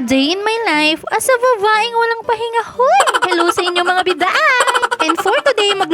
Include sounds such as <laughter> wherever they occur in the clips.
A day in my life as a babaeng walang pahinga. Hoy! Hello sa inyo mga bidaan! And for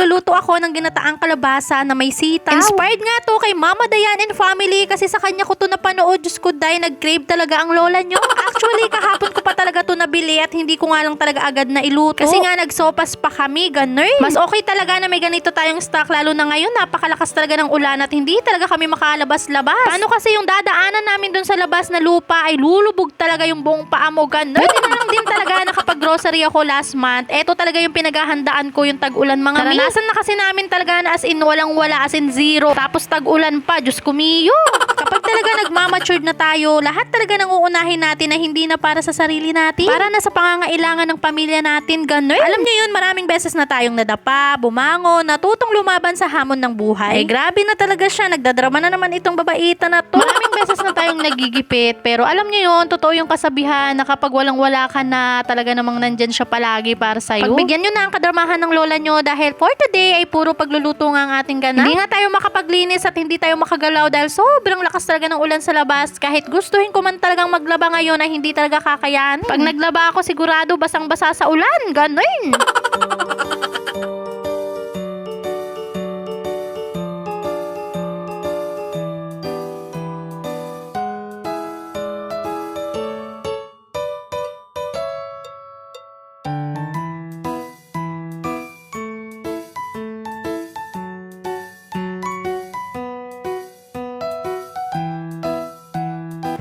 magluluto ako ng ginataang kalabasa na may sitaw. Inspired nga to kay Mama Dayan and family kasi sa kanya ko to napanood. Diyos ko, day, nag-crave talaga ang lola nyo. <laughs> Actually, kahapon ko pa talaga to nabili at hindi ko nga lang talaga agad na iluto. Kasi nga nagsopas pa kami, ganun. Mas okay talaga na may ganito tayong stock lalo na ngayon napakalakas talaga ng ulan at hindi talaga kami makalabas-labas. Paano kasi yung dadaanan namin dun sa labas na lupa ay lulubog talaga yung buong paa mo, ganun. Buti na lang din talaga nakapag-grocery ako last month. Eto talaga yung pinaghahandaan ko yung tag-ulan mga mi. Karanasan na kasi namin talaga na as in walang wala, as in zero. Tapos tag-ulan pa, Diyos kumiyo. Kapag <laughs> talaga nagmamatured na tayo, lahat talaga nang uunahin natin na hindi na para sa sarili natin. Para na sa pangangailangan ng pamilya natin, ganun. Alam niyo yun, maraming beses na tayong nadapa, bumango, natutong lumaban sa hamon ng buhay. Eh, grabe na talaga siya. Nagdadrama na naman itong babaita na to. Maraming <laughs> beses na tayong nagigipit. Pero alam niyo yun, totoo yung kasabihan na kapag walang-wala ka na, talaga namang nandyan siya palagi para sa'yo. Pagbigyan nyo na ang kadramahan ng lola nyo dahil for today ay puro pagluluto nga ang ating ganap. Hindi nga tayo makapaglinis at hindi tayo makagalaw dahil sobrang lakas talaga ng ulan sa labas. Kahit gustuhin ko man talagang maglaba ngayon ay hindi talaga kakayanin. Pag naglaba ako sigurado basang-basa sa ulan. Ganun.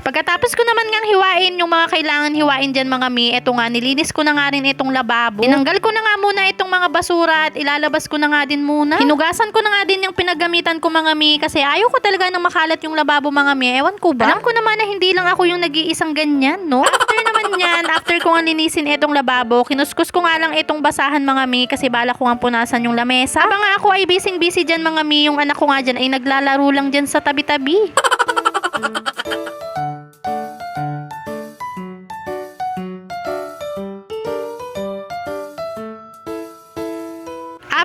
Pagkatapos ko naman ngang hiwain yung mga kailangan hiwain dyan mga mi, eto nga, nilinis ko na nga rin itong lababo. Tinanggal ko na nga muna itong mga basura at ilalabas ko na nga din muna. Hinugasan ko na nga din yung pinagamitan ko mga mi kasi ayaw ko talaga nang makalat yung lababo mga mi. Ewan ko ba? Alam ko naman na hindi lang ako yung nag-iisang ganyan, no? After naman yan, <laughs> after ko nga linisin itong lababo, kinuskus ko nga lang itong basahan mga mi kasi bala ko nga punasan yung lamesa. Habang nga ako ay busy-busy dyan mga mi, yung anak ko nga dyan ay naglalaro lang dyan sa tabi-tabi.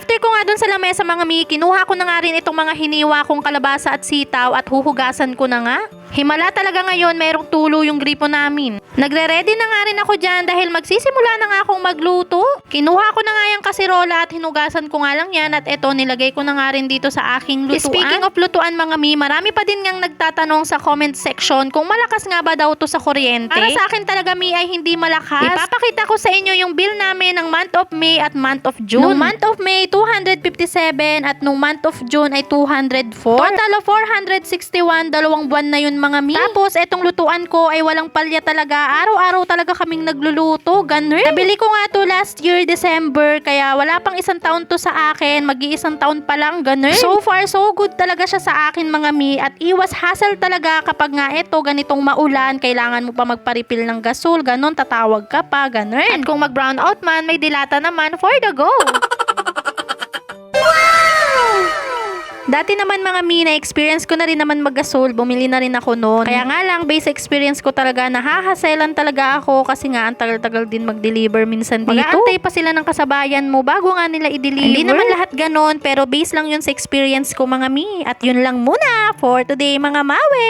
After ko nga dun sa lamesa mga mi, kinuha ko na nga rin itong mga hiniwa kong kalabasa at sitaw at huhugasan ko na nga. Himala talaga ngayon mayroong tulo yung gripo namin. Nagre-ready na nga rin ako dyan dahil magsisimula na nga akong magluto. Kinuha ko na nga yung kasirola at hinugasan ko nga lang yan at eto nilagay ko na nga rin dito sa aking lutuan. Speaking of lutuan mga mi, marami pa din ngang nagtatanong sa comment section kung malakas nga ba daw to sa kuryente. Para sa akin talaga mi ay hindi malakas. Ipapakita ko sa inyo yung bill namin ng month of May at month of June. Nung month of May, 257 at nung month of June ay 204. Total of 461, dalawang buwan na yun mga mi. Tapos, etong lutuan ko ay walang palya talaga. Araw-araw talaga kaming nagluluto. Ganun. Nabili ko nga to last year, December. Kaya wala pang isang taon to sa akin. Mag-iisang taon pa lang. Ganun. So far, so good talaga siya sa akin mga mi. At iwas hassle talaga kapag nga eto, ganitong maulan. Kailangan mo pa magparipil ng gasol. Ganun, tatawag ka pa. Ganun. At kung mag-brown out man, may dilata naman for the go. <laughs> Dati naman mga mi, na-experience ko na rin naman mag-gasol. Bumili na rin ako noon. Kaya nga lang, base experience ko talaga, nahahaselan talaga ako kasi nga ang tagal-tagal din mag-deliver minsan dito. Mag-aantay pa sila ng kasabayan mo bago nga nila i-deliver. Hindi naman lahat ganon, pero base lang yun sa experience ko mga mi. At yun lang muna for today mga mawe.